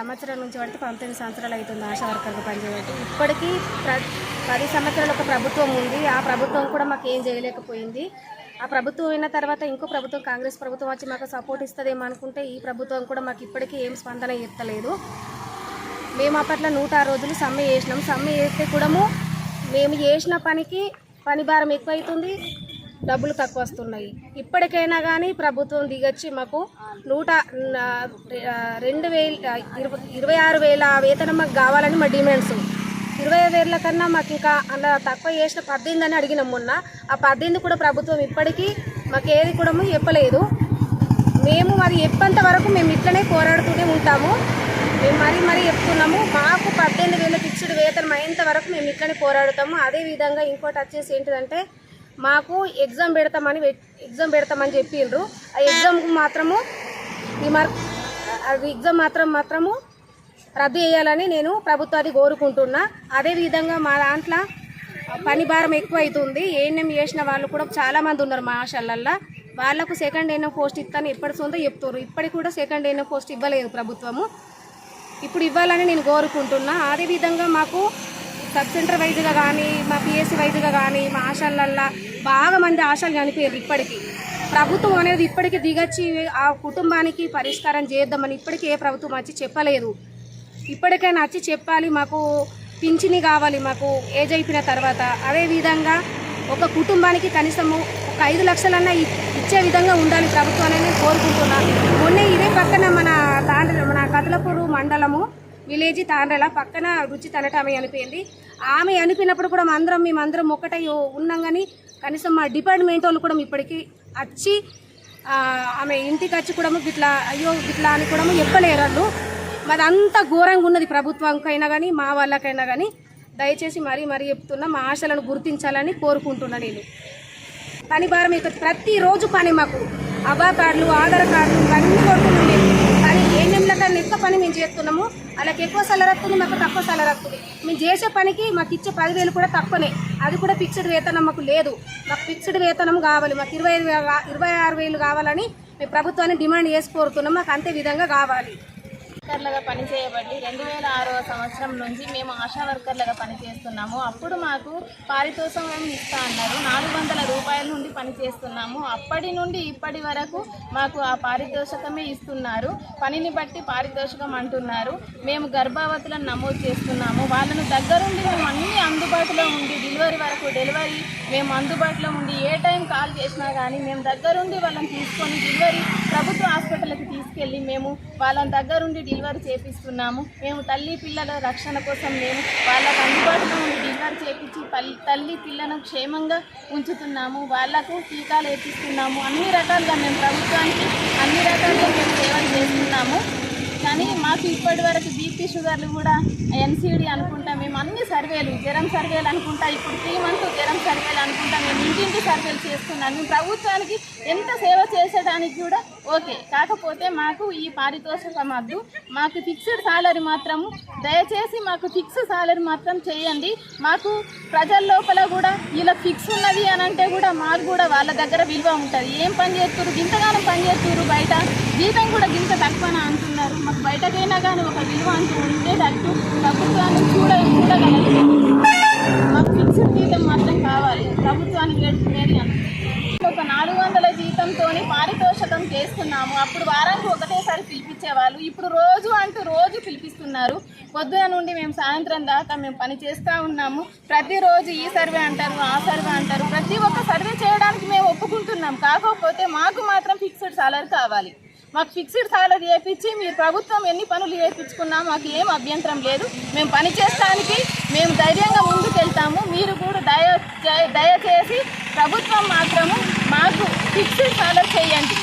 సంవత్సరాల నుంచి పడితే పంతొమ్మిది సంవత్సరాలు అవుతుంది ఆశా వర్కర్గా పనిచేయడం. ఇప్పటికీ ప్ర పది సంవత్సరాలు ఒక ప్రభుత్వం ఉంది. ఆ ప్రభుత్వం కూడా మాకు ఏం చేయలేకపోయింది. ఆ ప్రభుత్వం అయిన తర్వాత ఇంకో ప్రభుత్వం కాంగ్రెస్ ప్రభుత్వం వచ్చి మాకు సపోర్ట్ ఇస్తుందేమో అనుకుంటే ఈ ప్రభుత్వం కూడా మాకు ఇప్పటికీ ఏం స్పందన ఎత్తలేదు. మేము అప్పట్లో నూట ఆరు రోజులు సమ్మె చేసినాం. సమ్మె చేస్తే కూడాము మేము చేసిన పనికి పని భారం ఎక్కువ అవుతుంది డబ్బులు తక్కువ వస్తున్నాయి ఇప్పటికైనా కానీ ప్రభుత్వం దిగొచ్చి మాకు నూట రెండు వేల ఇరవై ఆరు వేల వేతనం మాకు కావాలని మా డిమాండ్స్. ఇరవై వేల కన్నా మాకు ఇంకా అలా తక్కువ చేసిన పద్దెనిమిది అని అడిగినాం మొన్న. ఆ పద్దెనిమిది కూడా ప్రభుత్వం ఇప్పటికీ మాకు ఏది కూడా చెప్పలేదు. మేము మరి ఎప్పంత వరకు మేము ఇట్లనే పోరాడుతూనే ఉంటాము. మేము మరీ మరీ చెప్తున్నాము మాకు పద్దెనిమిది వేల ఫిక్స్డ్ వేతనం అయ్యేంత వరకు మేము ఇట్లనే పోరాడుతాము. అదే విధంగా ఇంకోటి వచ్చేసి ఏంటిదంటే మాకు ఎగ్జామ్ పెడతామని ఎగ్జామ్ పెడతామని చెప్పిండ్రు ఆ ఎగ్జామ్కు మాత్రము ఈ మార్క్ అది ఎగ్జామ్ మాత్రం మాత్రము రద్దు చేయాలని నేను ప్రభుత్వాన్ని కోరుకుంటున్నా. అదేవిధంగా మా దాంట్లో పని భారం ఎక్కువ అవుతుంది ఏఎన్ఎం చేసిన వాళ్ళు కూడా చాలామంది ఉన్నారు మా ఆశలల్లో వాళ్ళకు సెకండ్ ఎన్ఎం పోస్ట్ ఇస్తాను ఎప్పటి సొంత చెప్తారు ఇప్పటికి కూడా సెకండ్ ఎన్ఎం పోస్ట్ ఇవ్వలేదు ప్రభుత్వము. ఇప్పుడు ఇవ్వాలని నేను కోరుకుంటున్నా. అదేవిధంగా మాకు సబ్ సెంటర్ వైజ్గా కానీ మా పిఎస్సి వైజ్గా కానీ మా ఆశలల్లో బాగా మంది ఆశలు చనిపోయారు ఇప్పటికీ. ప్రభుత్వం అనేది ఇప్పటికీ దిగచ్చి ఆ కుటుంబానికి పరిష్కారం చేద్దామని ఇప్పటికీ ఏ ప్రభుత్వం వచ్చి చెప్పలేదు. ఇప్పటికైనా వచ్చి చెప్పాలి మాకు పింఛని కావాలి మాకు ఏజ్ అయిపోయిన తర్వాత. అదేవిధంగా ఒక కుటుంబానికి కనీసము ఒక ఐదు లక్షలన్నా ఇచ్చే విధంగా ఉండాలి ప్రభుత్వం అనేది కోరుకుంటున్నాను. మొన్న ఇదే పక్కన మన తాండ్ర మన కదలపూరు మండలము విలేజ్ తాండ్రల పక్కన రుచి తనట ఆమె అనిపోయింది ఆమె అనిపినప్పుడు కూడా అందరం మేమందరం ఒక్కటై ఉన్నాం కానీ కనీసం మా డిపార్ట్మెంట్ వాళ్ళు కూడా ఇప్పటికీ వచ్చి ఆమె ఇంటికి వచ్చి కూడా ఇట్లా అయ్యో ఇట్లా అని కూడా చెప్పలేరు వాళ్ళు. మాది అంత ఘోరంగా ఉన్నది ప్రభుత్వంకైనా కానీ మా వాళ్ళకైనా కానీ దయచేసి మరీ మరీ చెప్తున్నా మా ఆశలను గుర్తించాలని కోరుకుంటున్నా నేను. పని భారం ఎక్కువ ప్రతిరోజు పని మాకు. అబా కార్డులు ఆధార్ కార్డులు ఇవన్నీ కొడుతున్నాం మేము ఎక్కువ పని మేము చేస్తున్నాము. వాళ్ళకి ఎక్కువ సాలరీ వస్తుంది మాకు తక్కువ సాలరీ వస్తుంది. మేము చేసే పనికి మాకు ఇచ్చే పదివేలు కూడా తక్కువనే. అది కూడా ఫిక్స్డ్ వేతనం మాకు లేదు. మాకు ఫిక్స్డ్ వేతనం కావాలి. మాకు ఇరవై ఐదు ఇరవై ఆరు వేలు కావాలని మేము ప్రభుత్వాన్ని డిమాండ్ చేసి కోరుతున్నాం. మాకు అంతే విధంగా కావాలి. వర్కర్లుగా పనిచేయబట్టి రెండు వేల ఆరవ సంవత్సరం నుంచి మేము ఆశా వర్కర్లుగా పనిచేస్తున్నాము. అప్పుడు మాకు పారితోషికం ఇస్తా అన్నారు. నాలుగు వందల రూపాయల నుండి పనిచేస్తున్నాము. అప్పటి నుండి ఇప్పటి వరకు మాకు ఆ పారితోషికమే ఇస్తున్నారు. పనిని బట్టి పారితోషికం అంటున్నారు. మేము గర్భవతులను నమోదు చేస్తున్నాము. వాళ్ళను దగ్గరుండి మేము అన్ని అందుబాటులో ఉండి డెలివరీ వరకు డెలివరీ మేము అందుబాటులో ఉండి ఏ టైం కాల్ చేసినా కానీ మేము దగ్గరుండి వాళ్ళని తీసుకొని డెలివరీ ప్రభుత్వ హాస్పిటల్కి తీసుకెళ్ళి మేము వాళ్ళ దగ్గరుండి డెలివరీ చేపిస్తున్నాము. మేము తల్లి పిల్లల రక్షణ కోసం మేము వాళ్ళకు అందుబాటులో ఉండి డెలివరీ చేపించి తల్లి పిల్లను క్షేమంగా ఉంచుతున్నాము. వాళ్ళకు టీకాలు వేపిస్తున్నాము. అన్ని రకాలుగా మేము ప్రభుత్వానికి అన్ని రకాలుగా మేము సేవలు చేస్తున్నాము కానీ మాకు ఇప్పటి వరకు బీపీ షుగర్లు కూడా ఎన్సీడీ అనుకుంటా మేము అన్ని సర్వేలు జ్వరం సర్వేలు అనుకుంటా ఇప్పుడు త్రీ మంత్ జ్వరం సర్వేలు అనుకుంటా మేము ఇంటింటి సర్వేలు చేస్తున్నాం. మేము ప్రభుత్వానికి ఎంత సేవ చేసేదానికి కూడా ఓకే. కాకపోతే మాకు ఈ పారితోషికం వద్దు. మాకు ఫిక్స్డ్ సాలరీ మాత్రము దయచేసి మాకు ఫిక్స్ సాలరీ మాత్రం చేయండి. మాకు ప్రజల లోపల కూడా ఇలా ఫిక్స్ ఉన్నది అని అంటే కూడా మాకు కూడా వాళ్ళ దగ్గర విలువ ఉంటుంది. ఏం పని చేస్తున్నారు గింతగానం పని చేస్తున్నారు బయట? జీతం కూడా గింత తక్కువన అంటున్నారు. మాకు బయటకైనా కానీ ఒక విలువ అంటూ ఉండేటట్టు ప్రభుత్వాన్ని చూడ చూడగలరు మాకు ఫిక్స్డ్ జీతం మాత్రం కావాలి. ప్రభుత్వానికి వేడుకునేది ఒక నాలుగు వందల జీతంతో పారితోషికం చేస్తున్నాము. అప్పుడు వారానికి ఒకటేసారి పిలిపించేవాళ్ళు. ఇప్పుడు రోజు అంటూ రోజు పిలిపిస్తున్నారు. పొద్దున నుండి మేము సాయంత్రం దాకా మేము పని చేస్తూ ఉన్నాము. ప్రతిరోజు ఈ సర్వే అంటారు ఆ సర్వే అంటారు. ప్రతి ఒక్క సర్వే చేయడానికి మేము ఒప్పుకుంటున్నాం. కాకపోతే మాకు మాత్రం ఫిక్స్డ్ సాలరీ కావాలి. మాకు ఫిక్స్డ్ సాలరీ చేయించి మీరు ప్రభుత్వం ఎన్ని పనులు చేయించుకున్నా మాకు ఏం అభ్యంతరం లేదు. మేము పని చేస్తానికి మేము ధైర్యంగా ముందుకెళ్తాము. మీరు కూడా దయ దయ- దయచేసి ప్రభుత్వం మాత్రము మాకు ఫిక్స్డ్ సాలరీ చేయండి.